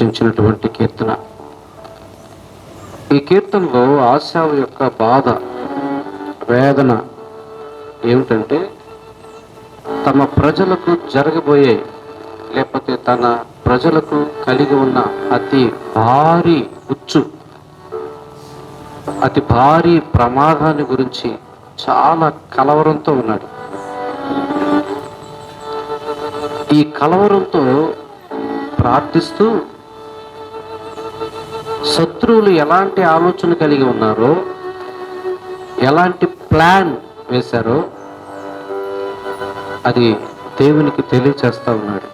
రచించినటువంటి కీర్తన. ఈ కీర్తనలో ఆశావు యొక్క బాధ వేదన ఏమిటంటే తమ ప్రజలకు జరగబోయే లేకపోతే తన ప్రజలకు కలిగి ఉన్న అతి భారీ ఉచ్చు అతి భారీ ప్రమాదాన్ని గురించి చాలా కలవరంతో ఉన్నాడు. ఈ కలవరంతో ప్రార్థిస్తూ శత్రువులు ఎలాంటి ఆలోచన కలిగి ఉన్నారో ఎలాంటి ప్లాన్ వేశారో అది దేవునికి తెలియచేస్తా ఉన్నాడు.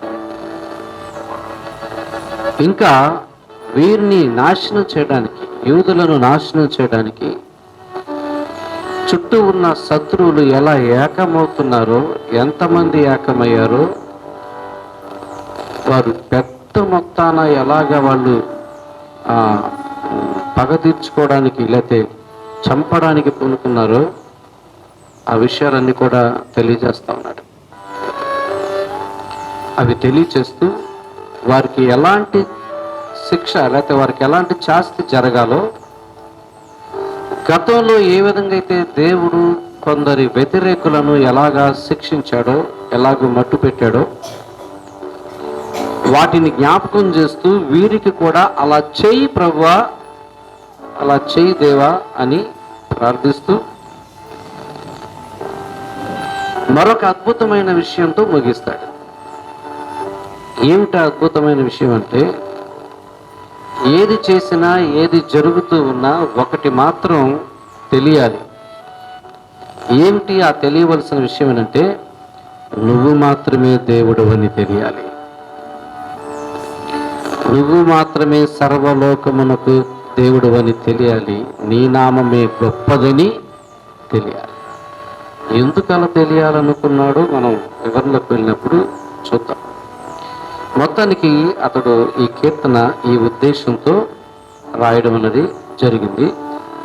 ఇంకా వీరిని నాశనం చేయడానికి యూదులను నాశనం చేయడానికి చుట్టూ ఉన్న శత్రువులు ఎలా ఏకమవుతున్నారో ఎంతమంది ఏకమయ్యారో వారు పెద్ద మొత్తాన ఎలాగ వాళ్ళు పగ తీర్చుకోవడానికి లేకపోతే చంపడానికి పూనుకున్నారో ఆ విషయాలన్నీ కూడా తెలియజేస్తా ఉన్నాడు. అవి తెలియచేస్తూ వారికి ఎలాంటి శిక్ష లేకపోతే వారికి ఎలాంటి శాస్తి జరగాలో గతంలో ఏ విధంగా అయితే దేవుడు కొందరి వ్యతిరేకులను ఎలాగా శిక్షించాడో ఎలాగో మట్టు పెట్టాడో వాటిని జ్ఞాపకం చేస్తూ వీరికి కూడా అలా చేయి ప్రభువా అలా చేయి దేవా అని ప్రార్థిస్తూ మరొక అద్భుతమైన విషయంతో ముగిస్తాడు. ఏమిటి అద్భుతమైన విషయం అంటే ఏది చేసినా ఏది జరుగుతూ ఉన్నా ఒకటి మాత్రం తెలియాలి. ఏమిటి ఆ తెలియవలసిన విషయం ఏంటంటే నువ్వు మాత్రమే దేవుడు అని తెలియాలి. నువ్వు మాత్రమే సర్వలోకమునకు దేవుడు అని తెలియాలి. నీ నామమే గొప్పదని తెలియాలి. ఎందుకలా తెలియాలనుకున్నాడు మనం వివరణకు వెళ్ళినప్పుడు చూద్దాం. మొత్తానికి అతడు ఈ కీర్తన ఈ ఉద్దేశంతో రాయడం అనేది జరిగింది.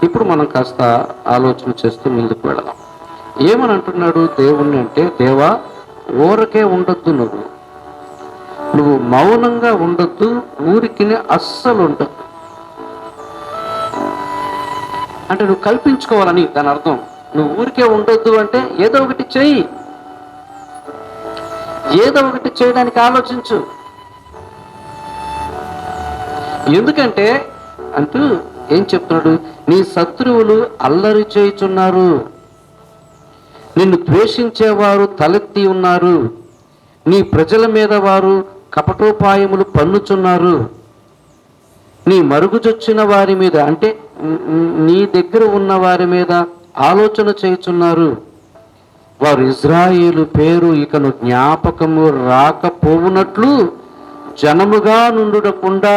ఇప్పుడు మనం కాస్త ఆలోచన చేస్తూ ముందుకు వెళదాం. ఏమని అంటున్నాడు దేవుణ్ణి అంటే దేవా ఊరకే ఉండొద్దు నువ్వు. నువ్వు మౌనంగా ఉండొద్దు ఊరికి అస్సలు ఉండొద్దు అంటే నువ్వు కల్పించుకోవాలని దాని అర్థం. నువ్వు ఊరికే ఉండొద్దు అంటే ఏదో ఒకటి చెయ్యి. ఏదో ఒకటి చేయడానికి ఆలోచించు. ఎందుకంటే అంటూ ఏం చెప్తున్నాడు? నీ శత్రువులు అల్లరి చేయుచున్నారు. నిన్ను ద్వేషించేవారు తలెత్తి ఉన్నారు. నీ ప్రజల మీద వారు కపటోపాయములు పన్నుచున్నారు. నీ మరుగుజొచ్చిన వారి మీద అంటే నీ దగ్గర ఉన్న వారి మీద ఆలోచన చేయుచున్నారు. వారు ఇజ్రాయేలు పేరు ఇకను జ్ఞాపకము రాకపోవునట్లు జనముగా నుండుకుండా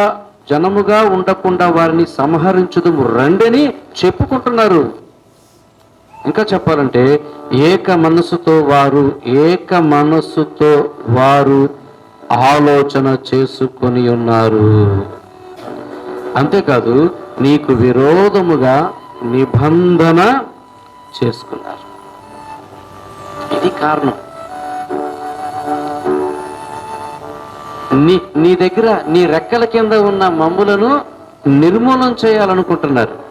జనముగా ఉండకుండా వారిని సంహరించుదము రండని చెప్పుకుంటున్నారు. ఇంకా చెప్పాలంటే ఏక మనస్సుతో వారు ఏక మనస్సుతో వారు ఆలోచన చేసుకొని ఉన్నారు. అంతేకాదు నీకు విరోధముగా నిబంధన చేసుకున్నారు. ఇది కారణం. నీ నీ దగ్గర నీ రెక్కల కింద ఉన్న మమ్ములను నిర్మూలన చేయాలనుకుంటున్నారు.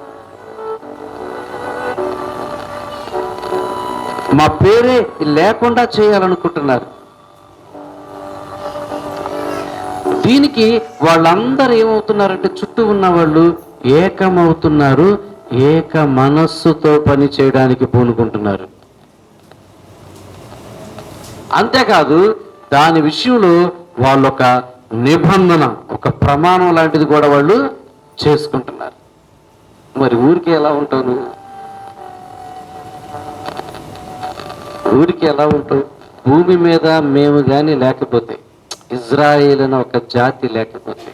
మా పేరే లేకుండా చేయాలనుకుంటున్నారు. చివరికి వాళ్ళందరూ ఏమవుతున్నారంటే చుట్టూ ఉన్న వాళ్ళు ఏకమవుతున్నారు ఏక మనస్సుతో పని చేయడానికి పూనుకుంటున్నారు. అంతేకాదు దాని విషయంలో వాళ్ళొక నిబంధన ఒక ప్రమాణం లాంటిది కూడా వాళ్ళు చేసుకుంటున్నారు. మరి ఊరికి ఎలా ఉంటావు నువ్వు? ఊరికి ఎలా ఉంటావు? భూమి మీద మేము కానీ లేకపోతే ఇజ్రాయేల్ అనే ఒక జాతి లేకపోతే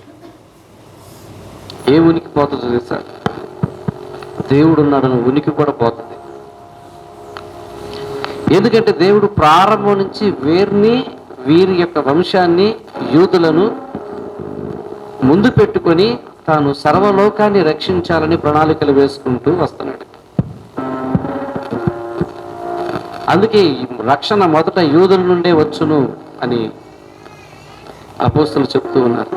ఏ ఉనికిపోతుంది తెలుసా? దేవుడు ఉన్నాడని ఉనికి కూడా పోతుంది. ఎందుకంటే దేవుడు ప్రారంభం నుంచి వీరిని వీరి యొక్క వంశాన్ని యూదులను ముందు పెట్టుకొని తాను సర్వలోకాన్ని రక్షించాలని ప్రణాళికలు వేసుకుంటూ వస్తున్నాడు. అందుకే రక్షణ మొదట యూదుల నుండే వచ్చును అని అపోస్తులు చెప్తూ ఉన్నారు.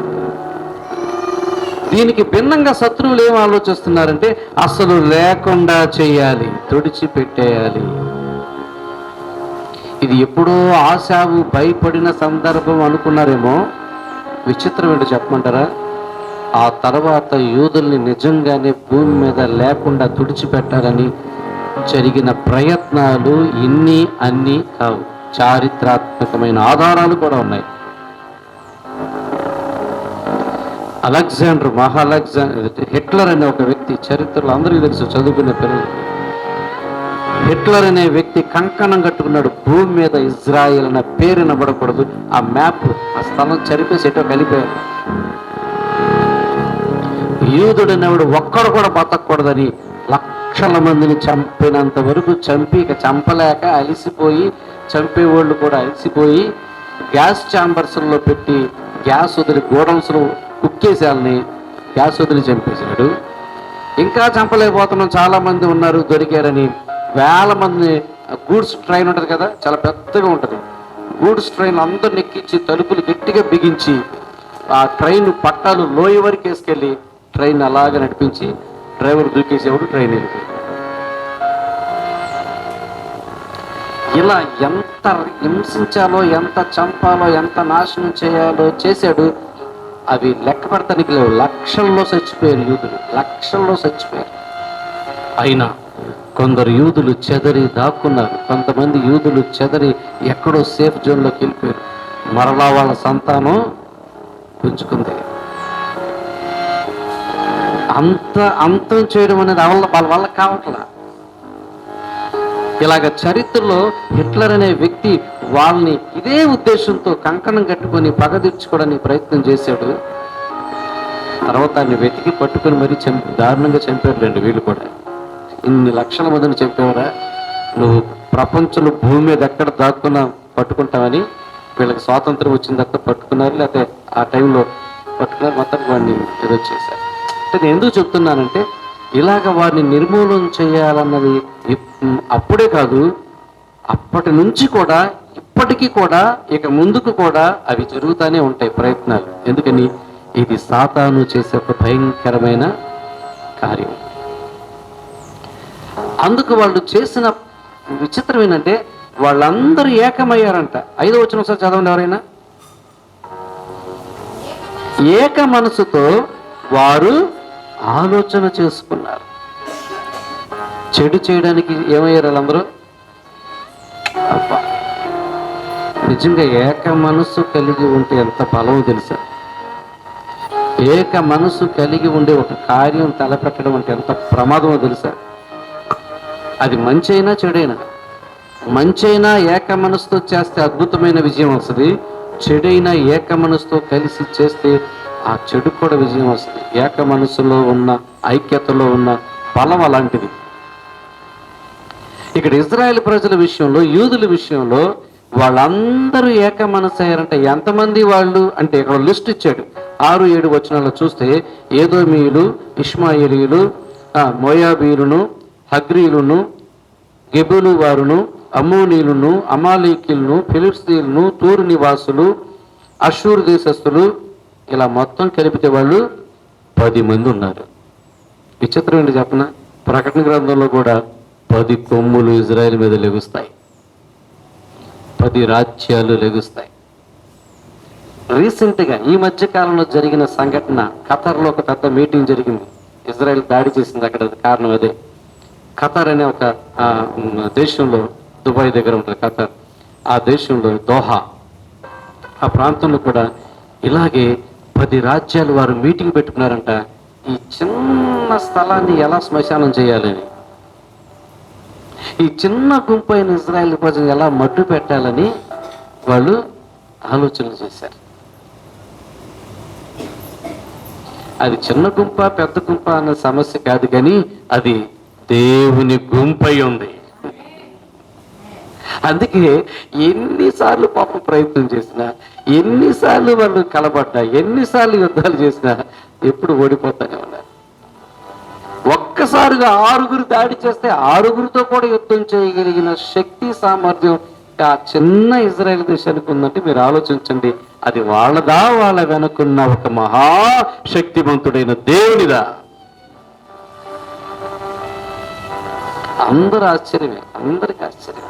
దీనికి భిన్నంగా శత్రువులు ఏం ఆలోచిస్తున్నారంటే అసలు లేకుండా చేయాలి తుడిచిపెట్టేయాలి. ఇది ఎప్పుడో ఆశావు భయపడిన సందర్భం అనుకున్నారేమో విచిత్రం ఏంటో చెప్పమంటారా? ఆ తర్వాత యూదుల్ని నిజంగానే భూమి మీద లేకుండా తుడిచిపెట్టాలని జరిగిన ప్రయత్నాలు ఇన్ని అన్నీ కావు. చారిత్రాత్మకమైన ఆధారాలు కూడా ఉన్నాయి. అలెగ్జాండర్ మహా అలెగ్జాండర్ హిట్లర్ అనే ఒక వ్యక్తి చరిత్రలో అందరికీ తెలుసు చదువుకునే పిల్లలు. హిట్లర్ అనే వ్యక్తి కంకణం కట్టుకున్నాడు భూమి మీద ఇజ్రాయిల్ అనే పేరు వినబడకూడదు ఆ మ్యాప్ ఆ స్థలం చరిపేసి ఎటో కలిపారు యూదుడు అనేవాడు ఒక్కడు కూడా బతకూడదని లక్షల మందిని చంపినంత వరకు చంపి ఇక చంపలేక అలిసిపోయి చంపేవాళ్ళు కూడా అలిసిపోయి గ్యాస్ ఛాంబర్స్లో పెట్టి గ్యాస్ వదిలి గోడౌన్స్లో కుక్కేసాలని గ్యాస్ చంపేశాడు ఇంకా చంపలేకపోతున్నాం. చాలామంది ఉన్నారు దొరికారని. వేల మంది గూడ్స్ ట్రైన్ ఉంటుంది కదా చాలా పెద్దగా ఉంటుంది. గూడ్స్ ట్రైన్ అందరిని ఎక్కించి తలుపులు గట్టిగా బిగించి ఆ ట్రైన్ పట్టాలు లోయ వరకు వేసుకెళ్ళి ట్రైన్ అలాగ నడిపించి డ్రైవర్ దూకేసేవాడు ట్రైన్ వెళ్ళిపోయింది ఇలా ఎంత హింసించాలో ఎంత చంపాలో ఎంత నాశనం చేయాలో చేశాడు అవి లెక్క పెడతానికి లేవు. లక్షల్లో చచ్చిపోయారు యూదులు. లక్షల్లో చచ్చిపోయారు. అయినా కొందరు యూదులు చెదరి దాక్కున్నారు. కొంతమంది యూదులు చెదరి ఎక్కడో సేఫ్ జోన్లోకి వెళ్ళిపోయారు. మరలా వాళ్ళ సంతానం పెంచుకుంది అంత అంతం చేయడం అనేది వాళ్ళ వాళ్ళ వల్ల కావట్లా. ఇలాగ చరిత్రలో హిట్లర్ అనే వ్యక్తి వాళ్ళని ఇదే ఉద్దేశంతో కంకణం కట్టుకొని పగ తీర్చుకోవడానికి ప్రయత్నం చేశాడు. తర్వాత దాన్ని వెతికి పట్టుకొని మరీ చంపి దారుణంగా చంపారు రెండు వీళ్ళు కూడా. ఇన్ని లక్షల మందిని చంపేవరా నువ్వు ప్రపంచంలో భూమి మీద ఎక్కడ దాక్కున్నా పట్టుకుంటావని వీళ్ళకి స్వాతంత్రం వచ్చిన తర్వాత పట్టుకున్నారు లేకపోతే ఆ టైంలో పట్టుకున్నారు మొత్తం వాడిని ఏదో చేశారు. అంటే నేను ఎందుకు చెప్తున్నానంటే ఇలాగ వారిని నిర్మూలన చేయాలన్నది అప్పుడే కాదు అప్పటి నుంచి కూడా ఇప్పటికీ కూడా ఇక ముందుకు కూడా అవి జరుగుతూనే ఉంటాయి ప్రయత్నాలు. ఎందుకని? ఇది సాతాను చేసే ఒక భయంకరమైన కార్యం. అందుకు వాళ్ళు చేసిన విచిత్రం ఏంటంటే వాళ్ళందరూ ఏకమయ్యారంట. ఐదో వచ్చిన ఒకసారి చదవండి ఎవరైనా. ఏక మనసుతో వారు ఆలోచన చేసుకున్నారు. చెడు చేయడానికి ఏమయ్యారు వాళ్ళందరూ? అబ్బా నిజంగా ఏక మనసు కలిగి ఉంటే ఎంత బలం తెలుసా? ఏక మనసు కలిగి ఉండే ఒక కార్యం తలపెట్టడం అంటే ఎంత ప్రమాదమో తెలుసా? అది మంచి అయినా చెడైనా? మంచి అయినా ఏక మనసుతో చేస్తే అద్భుతమైన విజయం వస్తుంది. చెడైనా ఏక మనసుతో కలిసి చేస్తే ఆ చెడు కూడా విజయం వస్తుంది. ఏక మనసులో ఉన్న ఐక్యతలో ఉన్న బలం అలాంటిది. ఇక్కడ ఇజ్రాయెల్ ప్రజల విషయంలో యూదుల విషయంలో వాళ్ళందరూ ఏక మనసు అయ్యారంటే ఎంతమంది వాళ్ళు? అంటే ఇక్కడ లిస్ట్ ఇచ్చాడు. ఆరు ఏడు వచనాల్లో చూస్తే ఏదోమీయులు ఇష్మాయిలీలు మోయాబీలును హగ్రీలును గెబులు వారును అమోనీలును అమాలీకిలను ఫిలిప్స్తీయులను తూరు నివాసులు అషూర్ దేశస్థులు ఇలా మొత్తం కలిపితే వాళ్ళు పది మంది ఉన్నారు. విచిత్రం ఏంటి చెప్పన? ప్రకటన గ్రంథంలో కూడా పది కొమ్ములు ఇజ్రాయెల్ మీద లెగుస్తాయి. పది రాజ్యాలు లెగుస్తాయి. రీసెంట్గా ఈ మధ్య కాలంలో జరిగిన సంఘటన ఖతర్లో ఒక పెద్ద మీటింగ్ జరిగింది. ఇజ్రాయెల్ దాడి చేసింది అక్కడ కారణం అదే. ఖతర్ అనే ఒక దేశంలో దుబాయ్ దగ్గర ఉంటుంది ఖతర్. ఆ దేశంలో దోహా. ఆ ప్రాంతంలో కూడా ఇలాగే పది రాజ్యాలు వారు మీటింగ్ పెట్టుకున్నారంట. ఈ చిన్న స్థలాన్ని ఎలా శ్మశానం చేయాలని ఈ చిన్న గుంపు అయిన ఇజ్రాయెల్ ప్రజలు ఎలా మట్టు పెట్టాలని వాళ్ళు ఆలోచనలు చేశారు. అది చిన్న గుంప పెద్ద గుంప అన్న సమస్య కాదు కానీ అది దేవుని గుంపై ఉంది. అందుకే ఎన్నిసార్లు పాపం ప్రయత్నం చేసినా ఎన్నిసార్లు వాళ్ళు కలబడ్డా ఎన్నిసార్లు యుద్ధాలు చేసినా ఎప్పుడు ఓడిపోతానే ఉన్నారు ఒక్కసారిగా ఆరుగురు దాడి చేస్తే ఆరుగురితో కూడా యుద్ధం చేయగలిగిన శక్తి సామర్థ్యం ఆ చిన్న ఇజ్రాయెల్ దేశానికి ఉందంటే మీరు ఆలోచించండి. అది వాళ్ళదా వాళ్ళ వెనుకున్న ఒక మహాశక్తివంతుడైన దేవునిదా? అందరూ ఆశ్చర్యమే అందరికి ఆశ్చర్యం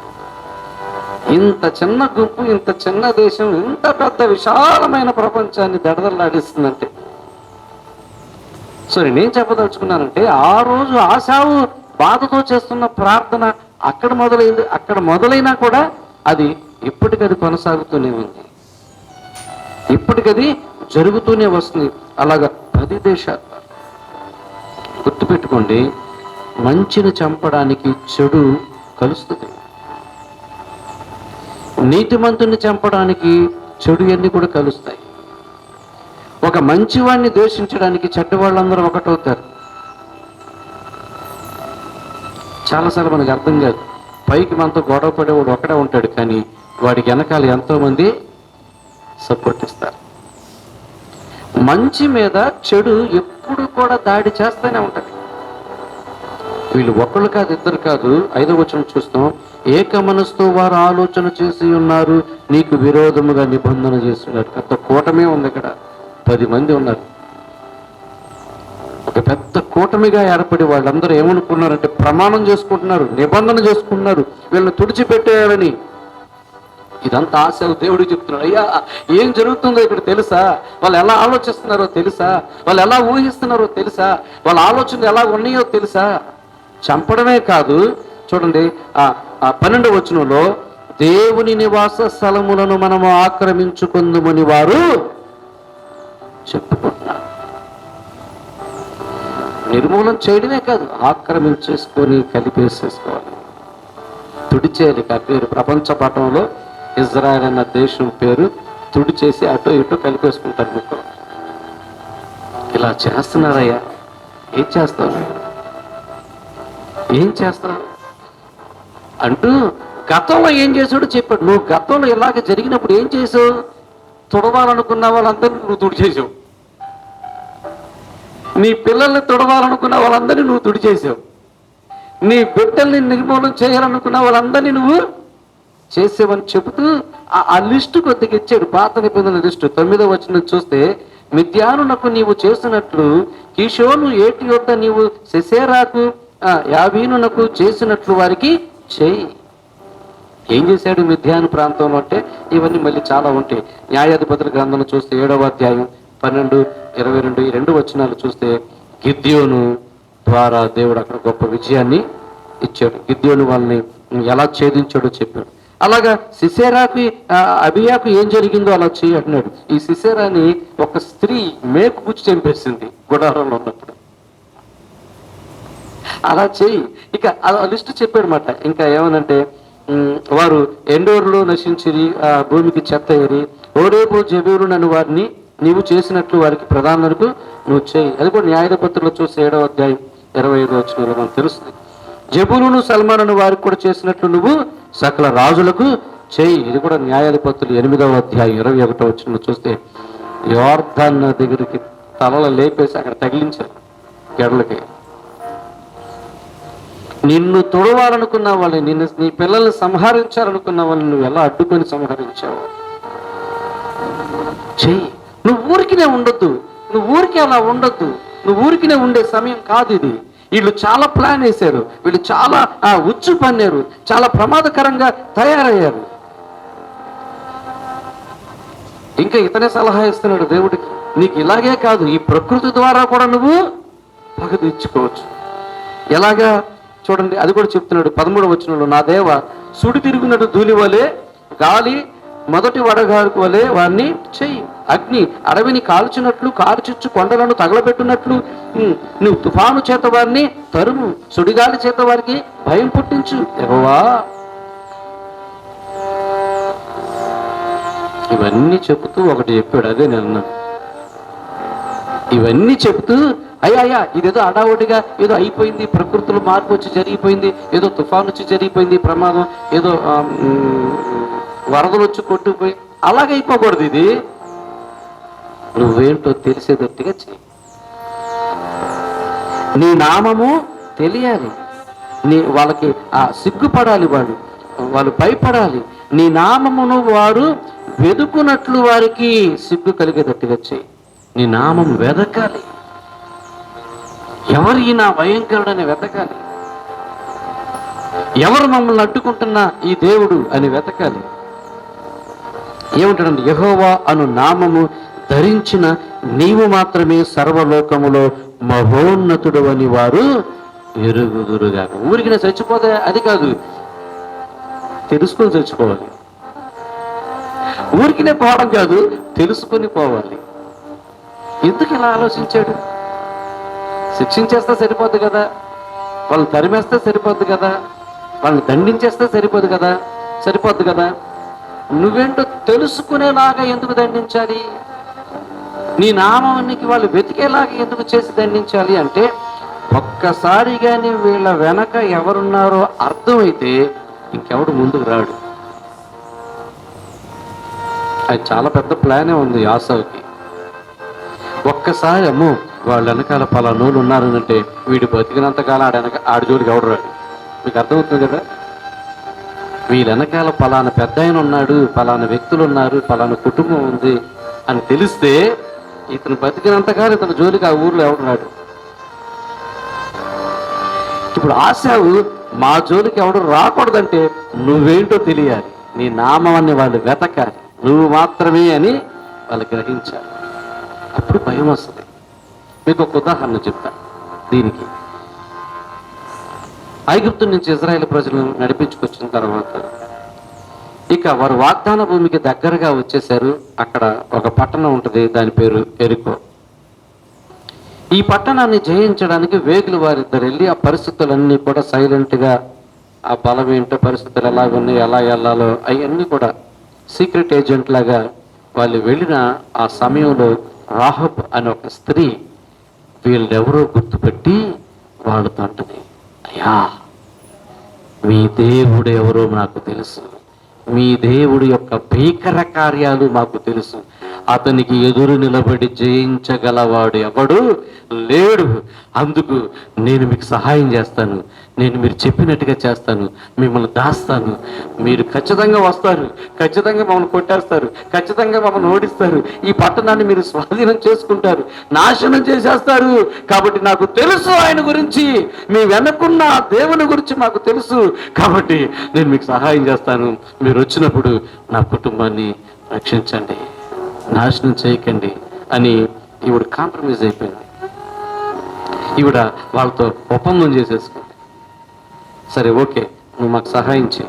ఇంత చిన్న గుంపు ఇంత చిన్న దేశం ఇంత పెద్ద విశాలమైన ప్రపంచాన్ని దడదల్లాడిస్తుందంటే. సో నేను చెప్పదలుచుకున్నానంటే ఆ రోజు ఆశావు బాధతో చేస్తున్న ప్రార్థన అక్కడ మొదలైంది అక్కడ మొదలైనా కూడా అది ఇప్పటికది కొనసాగుతూనే ఉంది. ఇప్పటికది జరుగుతూనే వస్తుంది. అలాగా పది దేశాలు. గుర్తుపెట్టుకోండి మంచిని చంపడానికి చెడు కలుస్తుంది. నీతిమంతుని చంపడానికి చెడు అన్ని కూడా కలుస్తాయి. ఒక మంచివాడిని ద్వేషించడానికి చెడ్డ వాళ్ళందరూ ఒకటవుతారు చాలాసార్లు మనకు అర్థం కాదు. పైకి మనతో గొడవ పడేవాడు ఒకడే ఉంటాడు కానీ వాడికి వెనకాల ఎంతోమంది సపోర్ట్ ఇస్తారు మంచి మీద చెడు ఎప్పుడు కూడా దాడి చేస్తూనే ఉంటుంది. వీళ్ళు ఒకళ్ళు కాదు ఇద్దరు కాదు ఐదో వచనం చూస్తాం. ఏక మనసుతో వారు ఆలోచన చేసి ఉన్నారు నీకు విరోధముగా నిబంధన చేస్తున్నారు పెద్ద కూటమే ఉంది ఇక్కడ. పది మంది ఉన్నారు. ఒక పెద్ద కూటమిగా ఏర్పడి వాళ్ళందరూ ఏమనుకున్నారంటే ప్రమాణం చేసుకుంటున్నారు నిబంధన చేసుకుంటున్నారు వీళ్ళని తుడిచిపెట్టేయాలని. ఇదంతా ఆశ దేవుడికి చెప్తున్నాడు అయ్యా ఏం జరుగుతుందో ఇక్కడ తెలుసా? వాళ్ళు ఎలా ఆలోచిస్తున్నారో తెలుసా? వాళ్ళు ఎలా ఊహిస్తున్నారో తెలుసా? వాళ్ళ ఆలోచనలు ఎలా ఉన్నాయో తెలుసా? చంపడమే కాదు చూడండి ఆ పన్నెండు వచనంలో దేవుని నివాస స్థలములను మనము ఆక్రమించుకుందుమని వారు చెప్పుకుంటున్నారు. నిర్మూలన చేయడమే కాదు ఆక్రమించేసుకొని కలిపేసేసుకోవాలి. తుడిచేయాలి ఆ పేరు ప్రపంచ పటంలో ఇజ్రాయెల్ అన్న దేశం పేరు తుడిచేసి అటు ఇటు కలిపేసుకుంటారు ముక్కలు. ఇలా చేస్తున్నారయ్యా? ఏం చేస్తావు ఏం చేస్తావు? అంటూ గతంలో ఏం చేశాడో చెప్పాడు. నువ్వు గతంలో ఇలాగ జరిగినప్పుడు ఏం చేసావు తుడవాలనుకున్న వాళ్ళందరినీ నువ్వు తుడిచేసావు నీ పిల్లల్ని తుడవాలనుకున్న వాళ్ళందరినీ నువ్వు తుడిచేసావు నీ బిడ్డల్ని నిర్మూలన చేయాలనుకున్న వాళ్ళందరినీ నువ్వు చేసేవని చెబుతూ ఆ- లిస్టు కొద్దిగా ఇచ్చాడు. పాత నిబంధన లిస్టు. తొమ్మిదో వచ్చిన చూస్తే మిథ్యానునకు నీవు చేసినట్లు కిషోను ఏటి యొద్ద నీవు శశేరాకు యావీనునకు చేసినట్లు వారికి చేయి. ఏం చేశాడు మిథ్యాను ప్రాంతంలో అంటే ఇవన్నీ మళ్ళీ చాలా ఉంటాయి. న్యాయాధిపతుల గ్రంథంలో చూస్తే ఏడవ అధ్యాయం పన్నెండు ఇరవై రెండు ఈ రెండు వచనాలు చూస్తే గిద్యోను ద్వారా దేవుడు అక్కడ గొప్ప విజయాన్ని ఇచ్చాడు. గిద్యోను వాళ్ళని ఎలా ఛేదించాడో చెప్పాడు. అలాగా సిసేరాకి అభియాకు ఏం జరిగిందో అలా చేయి అంటున్నాడు. ఈ సిసేరాని ఒక స్త్రీ మేకు గుచ్చి చంపేసింది గుడారంలో ఉన్నప్పుడు. అలా చేయి ఇక లిస్ట్ చెప్పాడనమాట ఇంకా ఏమనంటే వారు ఎండోరులో నశించిరి ఆ భూమికి చెత్త ఏరి ఓడేపు జబీరు నన్ను వారిని నీవు చేసినట్లు వారికి ప్రధానులకు నువ్వు చేయి అది కూడా న్యాయపత్రులు చూసి ఏడవ అధ్యాయం ఇరవై ఐదు వచ్చిన మనకు తెలుస్తుంది. జబులును సల్మాను వారికి కూడా చేసినట్లు నువ్వు సకల రాజులకు చేయి ఇది కూడా న్యాయాధిపతులు ఎనిమిదవ అధ్యాయం ఇరవై ఒకటో వచ్చిన చూస్తే యోర్ధాన్ దగ్గరికి తలలు లేపేసి అక్కడ తగిలించారు గడలకి. నిన్ను తొడవాలనుకున్న వాళ్ళని నిన్ను నీ పిల్లల్ని సంహరించాలనుకున్న వాళ్ళని నువ్వు ఎలా అడ్డుకొని సంహరించావు? చెయ్యి. నువ్వు ఊరికినే ఉండొద్దు. నువ్వు ఊరికి అలా ఉండొద్దు. నువ్వు ఊరికినే ఉండే సమయం కాదు ఇది. వీళ్ళు చాలా ప్లాన్ వేశారు. వీళ్ళు చాలా ఆ, ఉచ్చు పన్నారు. చాలా ప్రమాదకరంగా తయారయ్యారు. ఇంకా ఇతనే సలహా ఇస్తున్నాడు దేవుడికి. నీకు ఇలాగే కాదు. ఈ ప్రకృతి ద్వారా కూడా నువ్వు పగ తీర్చుకోవచ్చు. ఎలాగా? చూడండి అది కూడా చెప్తున్నాడు పదమూడు వచనంలో నా దేవ సుడి తిరుగునట్టు ధూళి వలె గాలి మొదటి వడగారుకు వలె వారిని చెయ్యి. అగ్ని అడవిని కాల్చినట్లు కాల్చిచ్చు కొండలను తగలబెట్టినట్లు నువ్వు తుఫాను చేత వారిని తరుము సుడిగాలి చేత వారికి భయం పుట్టించు ఎగవా ఇవన్నీ చెబుతూ ఒకటి చెప్పాడు అదే నిన్న ఇవన్నీ చెబుతూ అయ్యా అయ్యా ఇదేదో అడావుడిగా ఏదో అయిపోయింది ప్రకృతిలో మార్పు వచ్చి జరిగిపోయింది ఏదో తుఫాన్ వచ్చి జరిగిపోయింది ప్రమాదం ఏదో వరదలు వచ్చి కొట్టుకుపోయి అలాగే అయిపోకూడదు ఇది. నువ్వేంటో తెలిసేటట్టుగా చెయ్యి. నీ నామము తెలియాలి. నీ వాళ్ళకి ఆ సిగ్గుపడాలి వాడు వాళ్ళు భయపడాలి. నీ నామమును వారు వెదుకున్నట్లు వారికి సిగ్గు కలిగేటట్టుగా చెయ్యి. నీ నామం వెదకాలి. ఎవరు ఈ నా భయంకరుడని వెతకాలి? ఎవరు మమ్మల్ని అడ్డుకుంటున్న ఈ దేవుడు అని వెతకాలి? ఏమంటాడండి? యహోవా అను నామము ధరించిన నీవు మాత్రమే సర్వలోకములో మహోన్నతుడు అని వారు ఎరుగుదురుగా ఊరికి చచ్చిపోతే అది కాదు. తెలుసుకొని చచ్చిపోవాలి. ఊరికినే పోవడం కాదు తెలుసుకొని పోవాలి. ఎందుకు ఇలా ఆలోచించాడు? శిక్షించేస్తే సరిపోద్ది కదా? వాళ్ళని తరిమేస్తే సరిపోద్ది కదా? వాళ్ళని దండించేస్తే సరిపోదు కదా? సరిపోద్ది కదా? నువ్వేంటో తెలుసుకునేలాగా ఎందుకు దండించాలి? నీ నామానికి వాళ్ళు వెతికేలాగా ఎందుకు చేసి దండించాలి అంటే ఒక్కసారి కానీ వీళ్ళ వెనక ఎవరున్నారో అర్థమైతే ఇంకెవడు ముందుకు రాడు. అది చాలా పెద్ద ప్లానే ఉంది ఆసవుకి ఒక్కసారి అమ్మో వాళ్ళ వెనకాల పలానోళ్ళు ఉన్నారనంటే వీడు బతికినంతకాలం ఆడ వెనక ఆడ జోలికి ఎవడు రాడు? మీకు అర్థమవుతుంది కదా? వీళ్ళ వెనకాల పలానా పెద్ద ఆయన ఉన్నాడు పలానా వ్యక్తులు ఉన్నారు పలానా కుటుంబం ఉంది అని తెలిస్తే ఇతను బతికినంతకాలం ఇతను జోలికి ఆ ఊర్లో ఎవడు రాడు? ఇప్పుడు ఆశావు మా జోలికి ఎవడు రాకూడదంటే నువ్వేంటో తెలియాలి. నీ నామాన్ని వాళ్ళు వెతకాలి. నువ్వు మాత్రమే అని వాళ్ళు గ్రహించాలి. అప్పుడు భయం వస్తుంది. మీకు ఒక ఉదాహరణ చెప్తా. దీనికి. ఐగుప్తు నుంచి ఇజ్రాయెల్ ప్రజలను నడిపించుకొచ్చిన తర్వాత ఇక వారు వాగ్దాన భూమికి దగ్గరగా వచ్చేసారు అక్కడ ఒక పట్టణం ఉంటుంది దాని పేరు ఎరుకో. ఈ పట్టణాన్ని జయించడానికి వేగులు వారిద్దరు వెళ్ళి ఆ పరిస్థితులన్నీ కూడా సైలెంట్గా ఆ బలం ఏంటో పరిస్థితులు ఎలా ఉన్నాయి ఎలా వెళ్ళాలో అవన్నీ కూడా సీక్రెట్ ఏజెంట్ లాగా వాళ్ళు వెళ్ళిన ఆ సమయంలో రాహబ్ అనే ఒక స్త్రీ వీళ్ళెవరో గుర్తుపెట్టి వాళ్ళతో తంటది అయ్యా మీ దేవుడు ఎవరో నాకు తెలుసు. మీ దేవుడి యొక్క భీకర కార్యాలు మాకు తెలుసు. అతనికి ఎదురు నిలబడి జయించగలవాడు ఎవడు? లేడు. అందుకు నేను మీకు సహాయం చేస్తాను. నేను మీరు చెప్పినట్టుగా చేస్తాను. మిమ్మల్ని దాస్తాను. మీరు ఖచ్చితంగా వస్తారు. ఖచ్చితంగా మమ్మల్ని కొట్టేస్తారు. ఖచ్చితంగా మమ్మల్ని ఓడిస్తారు. ఈ పట్టణాన్ని మీరు స్వాధీనం చేసుకుంటారు. నాశనం చేసేస్తారు. కాబట్టి నాకు తెలుసు ఆయన గురించి. మీ వెనకున్న దేవుని గురించి మాకు తెలుసు. కాబట్టి నేను మీకు సహాయం చేస్తాను. మీరు వచ్చినప్పుడు నా కుటుంబాన్ని రక్షించండి. నాశనం చేయకండి అని ఈవిడ కాంప్రమైజ్ అయిపోయింది. ఈవిడ వాళ్ళతో ఒప్పందం చేసేసుకుంది. సరే ఓకే నువ్వు మాకు సహాయించి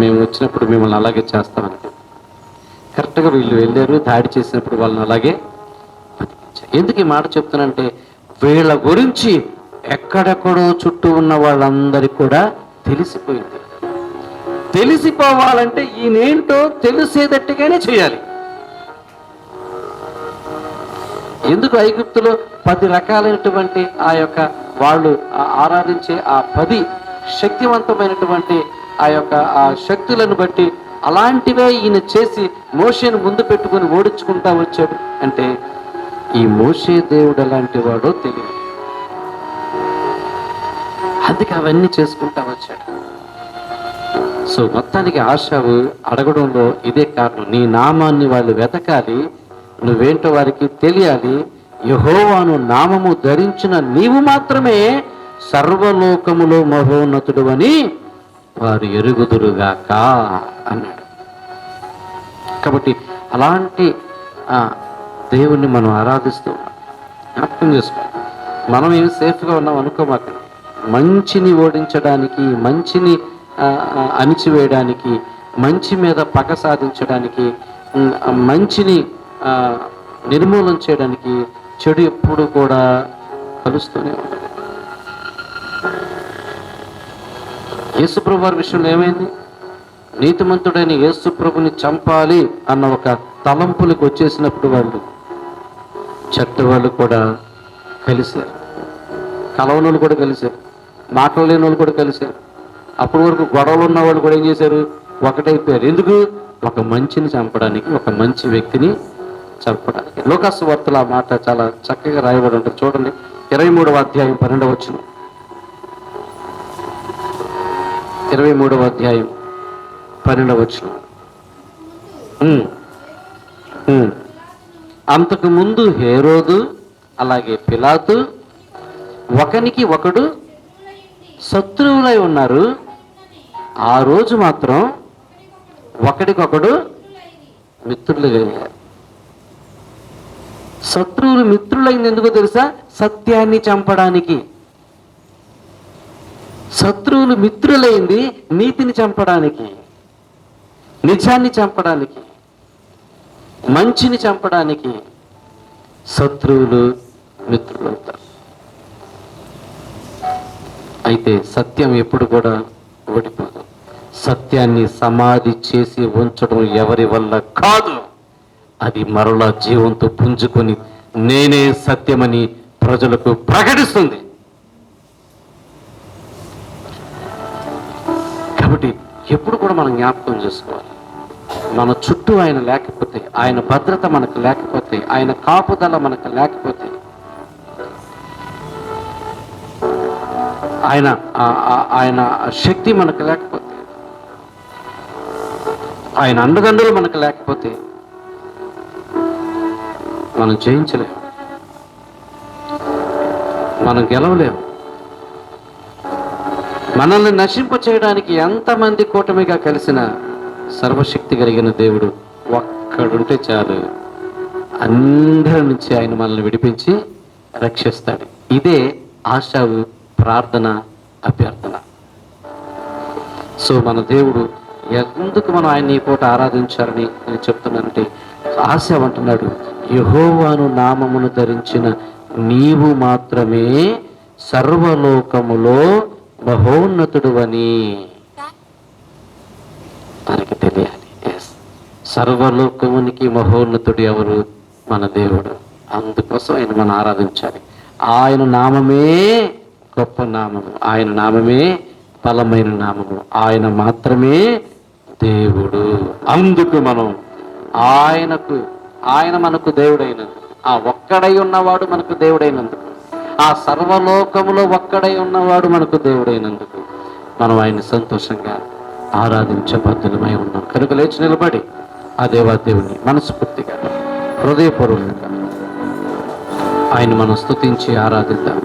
మేము వచ్చినప్పుడు మిమ్మల్ని అలాగే చేస్తామని కరెక్ట్గా వీళ్ళు వెళ్ళారు దాడి చేసినప్పుడు వాళ్ళని అలాగే బతికించారు. ఎందుకు ఈ మాట చెప్తానంటే వీళ్ళ గురించి ఎక్కడెక్కడో చుట్టూ ఉన్న వాళ్ళందరికీ కూడా తెలిసిపోయింది. తెలిసిపోవాలంటే ఈయనేంటో తెలిసేటట్టుగానే చేయాలి. ఎందుకు ఐగుప్తులో పది రకాలైనటువంటి ఆ యొక్క వాళ్ళు ఆరాధించే ఆ పది శక్తివంతమైనటువంటి ఆ యొక్క ఆ శక్తులను బట్టి అలాంటివే ఈయన చేసి మోషేను ముందు పెట్టుకొని ఓడించుకుంటా వచ్చాడు అంటే ఈ మోషే దేవుడు ఎలాంటి వాడో తెలియదు. అందుకే అవన్నీ చేసుకుంటా వచ్చాడు. సో మొత్తానికి ఆశావు అడగడంలో ఇదే కారణం. నీ నామాన్ని వాళ్ళు వెతకాలి నువ్వేంటో వారికి తెలియాలి. యహోవాను నామము ధరించిన నీవు మాత్రమే సర్వలోకములో మహోన్నతుడు అని వారు ఎరుగుదురుగాక అన్నాడు. కాబట్టి అలాంటి దేవుణ్ణి మనం ఆరాధిస్తూ అర్థం జ్ఞాపకం చేసుకో మనం ఏమి సేఫ్గా ఉన్నాం అనుకోమాక మంచిని ఓడించడానికి మంచిని అణిచివేయడానికి మంచి మీద పగ సాధించడానికి మంచిని నిర్మూలన చేయడానికి చెడు ఎప్పుడు కూడా కలుస్తూనే ఉంటుంది. యేసుప్రభు వారి విషయంలో ఏమైంది? నీతిమంతుడైన యేసుప్రభుని చంపాలి అన్న ఒక తలంపులకు వచ్చేసినప్పుడు వాళ్ళు చెత్త వాళ్ళు కూడా కలిశారు. కలవని వాళ్ళు కూడా కలిశారు. మాటలు లేని వాళ్ళు కూడా కలిశారు. అప్పటి వరకు గొడవలు ఉన్న వాళ్ళు కూడా ఏం చేశారు? ఒకటైపోయారు. ఎందుకు? ఒక మంచిని చంపడానికి ఒక మంచి వ్యక్తిని చెప్పడానికి లోకాసు వార్తలు ఆ మాట చాలా చక్కగా రాయబడి ఉంటుంది. చూడండి. ఇరవై మూడవ అధ్యాయం పన్నెండవ వచ్చిన ఇరవై మూడవ అధ్యాయం పన్నెండవ వచ్చిన అంతకు ముందు హేరోదు అలాగే పిలాతు ఒకనికి ఒకడు శత్రువులై ఉన్నారు. ఆ రోజు మాత్రం ఒకడికొకడు మిత్రులు కలిగారు శత్రువులు మిత్రులైంది ఎందుకు తెలుసా? సత్యాన్ని చంపడానికి. శత్రువులు మిత్రులైంది నీతిని చంపడానికి నిజాన్ని చంపడానికి మంచిని చంపడానికి శత్రువులు మిత్రులు అయితే సత్యం ఎప్పుడు కూడా ఓడిపోదు. సత్యాన్ని సమాధి చేసి ఉంచడం ఎవరి వల్ల కాదు. అది మరలా జీవంతో పుంజుకొని నేనే సత్యమని ప్రజలకు ప్రకటిస్తుంది. కాబట్టి ఎప్పుడు కూడా మనం జ్ఞాపకం చేసుకోవాలి. మన చుట్టూ ఆయన లేకపోతే ఆయన భద్రత మనకు లేకపోతే ఆయన కాపుదల మనకు లేకపోతే ఆయన ఆయన శక్తి మనకు లేకపోతే ఆయన అండదండలు మనకు లేకపోతే మనం జయించలేము. మనం గెలవలేము. మనల్ని నశింప చేయడానికి ఎంతమంది కూటమిగా కలిసిన సర్వశక్తి కలిగిన దేవుడు ఒక్కడుంటే చాలు. అందరి నుంచి ఆయన మనల్ని విడిపించి రక్షిస్తాడు. ఇదే ఆశావు ప్రార్థన అభ్యర్థన. సో మన దేవుడు ఎందుకు మనం ఆయన ఈ పూట ఆరాధించారని నేను చెప్తున్నానంటే ఆశ అంటున్నాడు యహోవాను నామమును ధరించిన నీవు మాత్రమే సర్వలోకములో మహోన్నతుడు అని మనకి తెలియాలి. సర్వలోకమునికి మహోన్నతుడు ఎవరు? మన దేవుడు. అందుకోసం ఆయన మనం ఆరాధించాలి. ఆయన నామమే గొప్ప నామము. ఆయన నామమే బలమైన నామము. ఆయన మాత్రమే దేవుడు. అందుకు మనం ఆయనకు ఆయన మనకు దేవుడైనందుకు ఆ ఒక్కడై ఉన్నవాడు మనకు దేవుడైనందుకు ఆ సర్వలోకములో ఒక్కడై ఉన్నవాడు మనకు దేవుడైనందుకు మనం ఆయన సంతోషంగా ఆరాధించే బద్దులమై ఉన్నాం. కనుక లేచి నిలబడి ఆ దేవాదేవుని మనస్ఫూర్తిగా హృదయపూర్వకంగా ఆయన మనం స్తుతించి ఆరాధిద్దాం.